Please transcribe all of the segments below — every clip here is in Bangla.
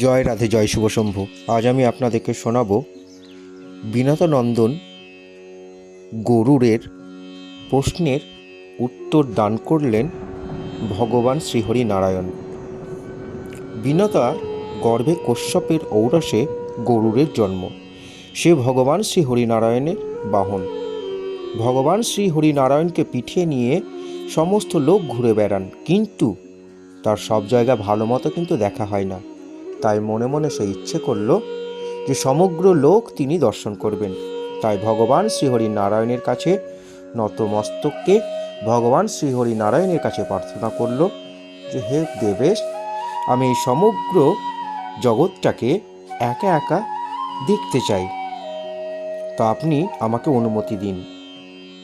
জয় রাধে, জয় শুভ শম্ভু। আজ আমি আপনাদেরকে শোনাবো বিনোদানন্দন গরুরের প্রশ্নের উত্তর দান করলেন ভগবান শ্রীহরি নারায়ণ বিনতা গর্ভে কশ্যপের ঔরসে গরুরের জন্ম। সে ভগবান শ্রী হরিনারায়ণের বাহন। ভগবান শ্রী হরিনারায়ণকে পিঠে নিয়ে সমস্ত লোক ঘুরে বেড়ান, কিন্তু তার সব জায়গা ভালো মতো কিন্তু দেখা হয় না। তাই মনে মনে সে ইচ্ছে করল যে সমগ্র লোক তিনি দর্শন করবেন। তাই ভগবান শ্রীহরি নারায়ণের কাছে নতমস্তককে ভগবান শ্রীহরি নারায়ণের কাছে প্রার্থনা করল যে, হে দেবেশ, আমি এই সমগ্র জগৎটাকে একা একা দেখতে চাই। তা আপনি আমাকে অনুমতি দিন।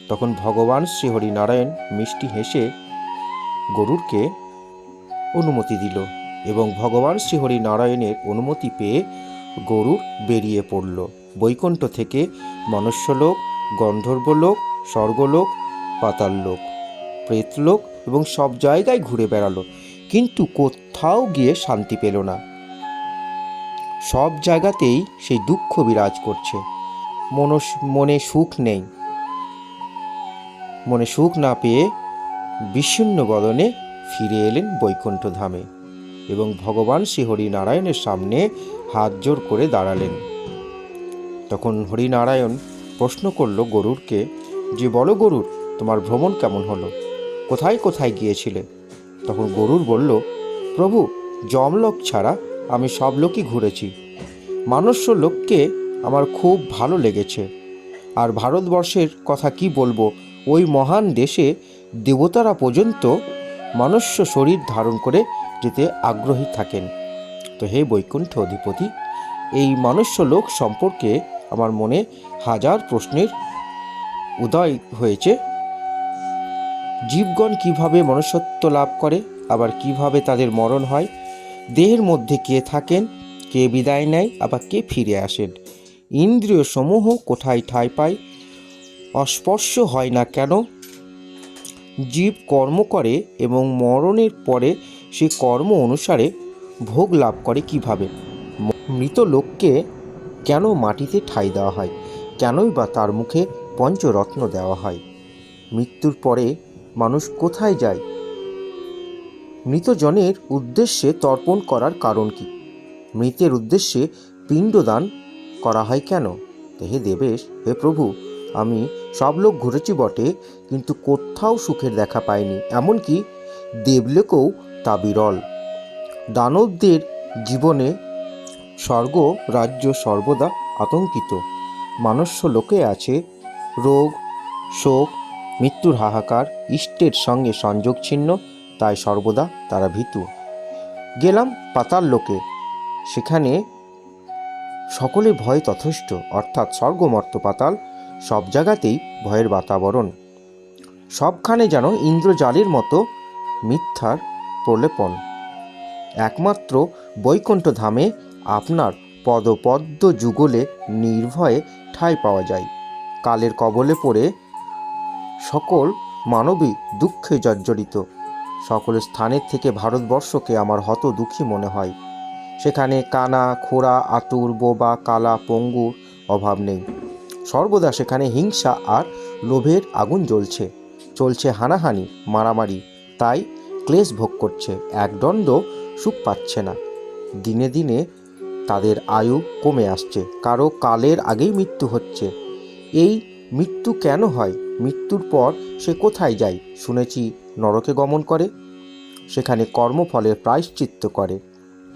তখন ভগবান শ্রীহরি নারায়ণ মিষ্টি হেসে গরুরকে অনুমতি দিল। এবং ভগবান শ্রীহরি নারায়ণের অনুমতি পেয়ে গরুর বেরিয়ে পড়ল। বৈকুণ্ঠ থেকে মনুষ্যলোক, গন্ধর্বলোক, স্বর্গলোক, পাতাললোক, প্রেতলোক এবং সব জায়গায় ঘুরে বেড়ালো, কিন্তু কোথাও গিয়ে শান্তি পেল না। সব জায়গাতেই সেই দুঃখ বিরাজ করছে। মনস মনে সুখ নেই। মনে সুখ না পেয়ে বিচ্ছিন্ন বদনে ফিরে এলেন বৈকুণ্ঠ ধামে। এবং ভগবান শ্রী হরিনারায়ণের সামনে হাত জোর করে দাঁড়ালেন। তখন হরিনারায়ণ প্রশ্ন করল গরুরকে যে বলো গরুর, তোমার ভ্রমণ কেমন হলো? কোথায় কোথায় গিয়েছিলে? তখন গরুর বলল, প্রভু জমলোক ছাড়া আমি সব লোকই ঘুরেছি। মানুষ্য লোককে আমার খুব ভালো লেগেছে। আর ভারতবর্ষের কথা কি বলব, ওই মহান দেশে দেবতারা পর্যন্ত মানুষ্য শরীর ধারণ করে যেতে আগ্রহী থাকেন। তো হে বৈকুণ্ঠ অধিপতি, এই মনুষ্য লোক সম্পর্কে আমার মনে হাজার প্রশ্নের উদয় হয়েছে। জীবগণ কীভাবে মনুষ্যত্ব লাভ করে, আবার কীভাবে তাদের মরণ হয়, দেহের মধ্যে কে থাকেন, কে বিদায় নেয়, আবার কে ফিরে আসেন ইন্দ্রিয় সমূহ কোথায় ঠাঁই পায়, অস্পর্শ হয় না কেন? জীব কর্ম করে এবং মরণের পরে সে কর্ম অনুসারে ভোগ লাভ করে কীভাবে? মৃত লোককে কেন মাটিতে ঠাঁই দেওয়া হয়? কেনই বা তার মুখে পঞ্চরত্ন দেওয়া হয়? মৃত্যুর পরে মানুষ কোথায় যায়? মৃতজনের উদ্দেশ্যে তর্পণ করার কারণ কি? মৃতের উদ্দেশ্যে পিণ্ডদান করা হয় কেন? হে দেবেশ, হে প্রভু, আমি সব লোক ঘুরেছি বটে, কিন্তু কোথাও সুখের দেখা পাইনি। এমনকি দেবলোকেও তা বিরল। দানবদের জীবনে স্বর্গ রাজ্য সর্বদা আতঙ্কিত। মানুষ্য লোকে আছে রোগ, শোক, মৃত্যুর হাহাকার, ইষ্টের সঙ্গে সংযোগ ছিন্ন, তাই সর্বদা তারা ভীতু। গেলাম পাতাল লোকে। সেখানে সকলে ভয় তথস্থ অর্থাৎ স্বর্গমর্ত পাতাল, সব জায়গাতেই ভয়ের বাতাবরণ। সবখানে যেন ইন্দ্রজালের মতো মিথ্যার প্রলেপন। একমাত্র বৈকুণ্ঠ ধামে আপনার পদপদ্ম যুগলে নির্ভয়ে ঠাঁই পাওয়া যায়। কালের কবলে পড়ে সকল মানবী দুঃখে জর্জরিত। সকল স্থানের থেকে ভারতবর্ষকে আমার হত দুঃখী মনে হয়। সেখানে কানা, খোড়া, আতুর, বোবা, কালা, পঙ্গুর অভাব নেই। সর্বদা সেখানে হিংসা আর লোভের আগুন জ্বলছে। চলছে হানাহানি, মারামারি। তাই ক্লেশ ভোগ করছে একদণ্ড সুখ পাচ্ছে না। দিনে দিনে তাদের আয়ু কমে আসছে, কারও কালের আগেই মৃত্যু হচ্ছে। এই মৃত্যু কেন হয়? মৃত্যুর পর সে কোথায় যায়? শুনেছি নরকে গমন করে, সেখানে কর্মফলের প্রায়শ্চিত্ত করে।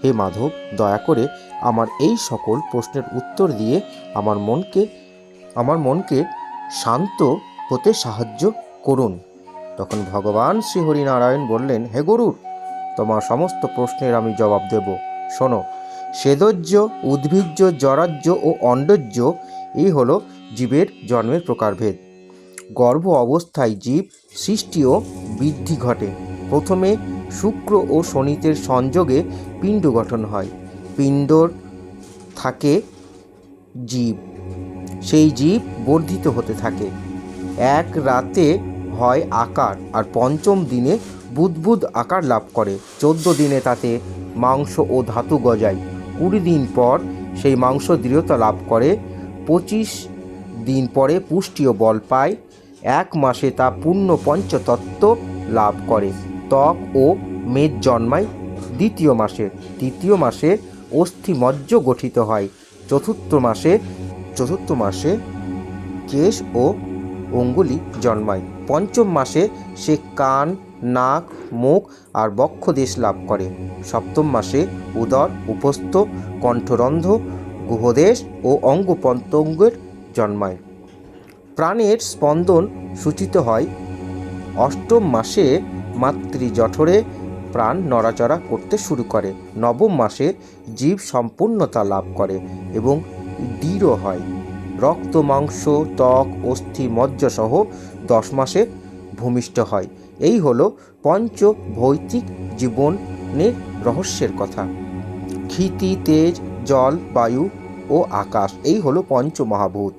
হে মাধব, দয়া করে আমার এই সকল প্রশ্নের উত্তর দিয়ে আমার মনকে আমার মনকে শান্ত হতে সাহায্য করুন। তখন ভগবান শ্রী হরিনারায়ণ বললেন, হে গরুর, তোমার সমস্ত প্রশ্নের আমি জবাব দেব। শোনো সেদজ্য উদ্ভিজ্জ জরাজ্য ও অণ্ডজ্য এই হলো জীবের জন্মের প্রকারভেদ। গর্ভ অবস্থায় জীব সৃষ্টি ও বৃদ্ধি ঘটে। প্রথমে শুক্র ও শনিতের সংযোগে পিণ্ড গঠন হয়। পিণ্ডর থাকে জীব। সেই জীব বর্ধিত হতে থাকে। এক রাতে হয় আকার আর পঞ্চম দিনে বুদবুদ আকার লাভ করে। চোদ্দ দিনে তাতে মাংস ও ধাতু গজায়। কুড়ি দিন পর সেই মাংস দৃঢ়তা লাভ করে। পঁচিশ দিন পরে পুষ্টি ও বল পায়। এক মাসে তা পূর্ণ পঞ্চতত্ত্ব লাভ করে। ত্বক ও মেদ জন্মায় দ্বিতীয় মাসে। তৃতীয় মাসে অস্থিমজ্জ গঠিত হয়। চতুর্থ মাসে চতুর্থ মাসে কেশ ও অঙ্গুলি জন্মায়। পঞ্চম মাসে সে কান, নাক, মুখ আর বক্ষদেশ লাভ করে। সপ্তম মাসে উদর, উপস্থ, কণ্ঠরন্ধ, গুহদেশ ও অঙ্গ প্রত্যঙ্গের জন্মায়। প্রাণের স্পন্দন সূচিত হয়। অষ্টম মাসে মাতৃ জঠরে প্রাণ নড়াচড়া করতে শুরু করে। নবম মাসে জীব সম্পূর্ণতা লাভ করে এবং দৃঢ় হয়। রক্ত মাংস ত্বক, অস্থি মজ্জ সহ দশ মাসে ভূমিষ্ঠ হয়। এই হলো পঞ্চ ভৌতিক জীবনের রহস্যের কথা। ক্ষিতি, তেজ, জল, বায়ু ও আকাশ, এই হলো পঞ্চ মহাভূত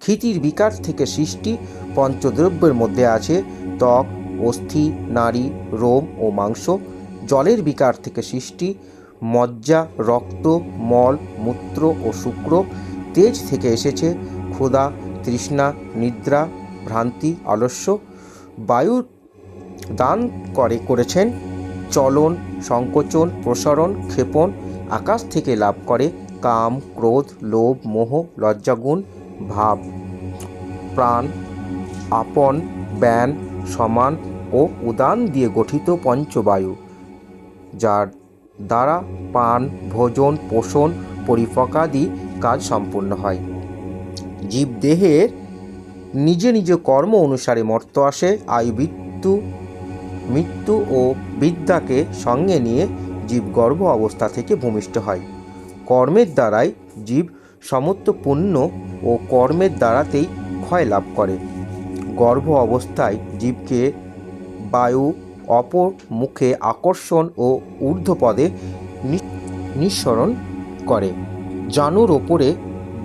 ক্ষিতির বিকার থেকে সৃষ্টি পঞ্চদ্রব্যের মধ্যে আছে ত্বক, অস্থি নারী রোম ও মাংস। জলের বিকার থেকে সৃষ্টি মজ্জা, রক্ত, মল, মূত্র ও শুক্র। তেজ থেকে এসেছে ক্ষুধা, তৃষ্ণা, নিদ্রা ভ্রান্তি আলস্য বায়ু দান করে করেছেন, চলন, সংকোচন, প্রসারণ, ক্ষেপণ, আকাশ থেকে লাভ করে, কাম, ক্রোধ, লোভ, মোহ, লজ্জাগুণ, ভাব, প্রাণ, আপন, ব্যান, সমান ও উদান দিয়ে গঠিত পঞ্চবায়ু, যার দ্বারা পান, ভোজন, পোষণ পরিপকাদি কাজ সম্পূর্ণ হয়। জীবদেহের নিজে নিজ কর্ম অনুসারে মর্ত আসে, আয়ু মৃত্যু মৃত্যু ও বিদ্যাকে সঙ্গে নিয়ে জীব গর্ভ অবস্থা থেকে ভূমিষ্ঠ হয়। কর্মের দ্বারাই জীব সমস্ত পুণ্য ও কর্মের দ্বারাতেই ক্ষয় লাভ করে। গর্ভ অবস্থায় জীবকে বায়ু, অপর মুখে আকর্ষণ ও ঊর্ধ্বপদে নিঃসরণ করে। জানুর ওপরে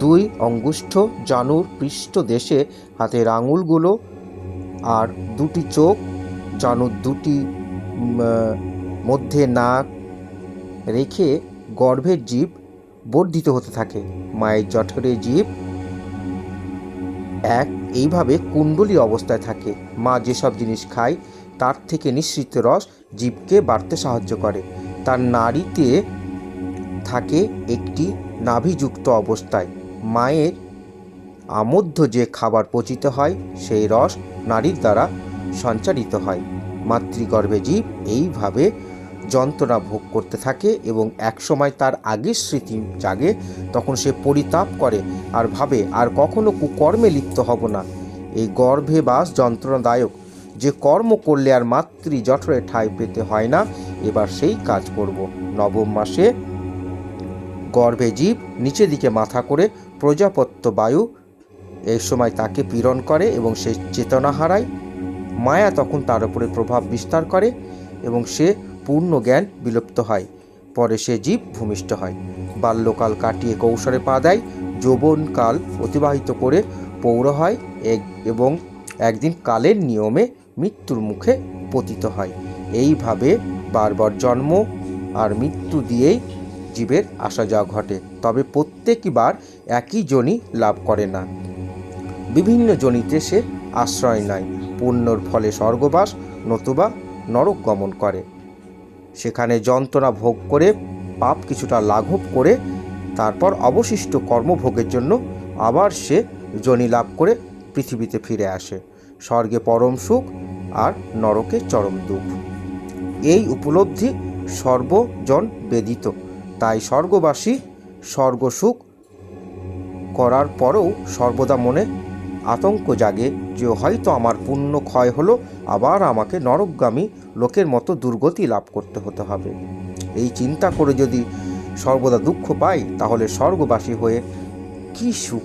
দুই অঙ্গুষ্ঠ জানুর পৃষ্ঠ দেশে হাতের আঙুলগুলো আর দুটি চোখ, জানুর দুটি মধ্যে নাক রেখে গর্ভের জীব বর্ধিত হতে থাকে। মায়ের জঠরে জীব এক এইভাবে কুণ্ডলী অবস্থায় থাকে। মা যেসব জিনিস খায়, তার থেকে নিঃসৃত রস জীবকে বাড়তে সাহায্য করে। তার নাড়িতে থাকে একটি নাভিযুক্ত অবস্থায়। মায়ের আমধ্য যে খাবার পচিত হয়, সেই রস নারীর দ্বারা সঞ্চারিত হয়। মাতৃগর্ভে জীব এইভাবে যন্ত্রণা ভোগ করতে থাকে এবং একসময় তার আগের স্মৃতি জাগে, তখন সে পরিতাপ করে আর ভাবে, আর কখনো কুকর্মে লিপ্ত হব না। এই গর্ভে বাস যন্ত্রণাদায়ক। যে কর্ম করলে আর মাতৃ জঠরে ঠাঁই পেতে হয় না, এবার সেই কাজ করব। নবম মাসে গর্ভে জীব নিচে দিকে মাথা করে প্রজাপত্য বায়ু এই সময় তাকে পীড়ন করে এবং সে চেতনা হারায়। মায়া তখন তার উপরে প্রভাব বিস্তার করে এবং সে পূর্ণ জ্ঞান বিলুপ্ত হয়। পরে সে জীব ভূমিষ্ঠ হয়। বাল্যকাল কাটিয়ে কৌশলে পা দেয়, যৌবনকাল অতিবাহিত করে পৌর হয় এবং একদিন কালের নিয়মে মৃত্যুর মুখে পতিত হয়। এইভাবে বারবার জন্ম আর মৃত্যু দিয়েই জীবের আসা যাওয়া ঘটে। তবে প্রত্যেকবার একই জনি লাভ করে না। বিভিন্ন জনিতে সে আশ্রয় নেয়, পুণ্যর ফলে স্বর্গবাস নতুবা নরক গমন করে। সেখানে যন্ত্রণা ভোগ করে, পাপ কিছুটা লাঘব করে, তারপর অবশিষ্ট কর্মভোগের জন্য আবার সে জনি লাভ করে পৃথিবীতে ফিরে আসে। স্বর্গে পরম সুখ আর নরকে চরম দুঃখ। এই উপলব্ধি সর্বজন বেদিত, তাই স্বর্গবাসী স্বর্গসুখ করার পরেও সর্বদা মনে আতঙ্ক জাগে যে হয়তো আমার পুণ্য ক্ষয় হলো, আবার আমাকে নরকগামী লোকের মতো দুর্গতি লাভ করতে হতে হবে। এই চিন্তা করে যদি সর্বদা দুঃখ পাই, তাহলে স্বর্গবাসী হয়ে কী সুখ?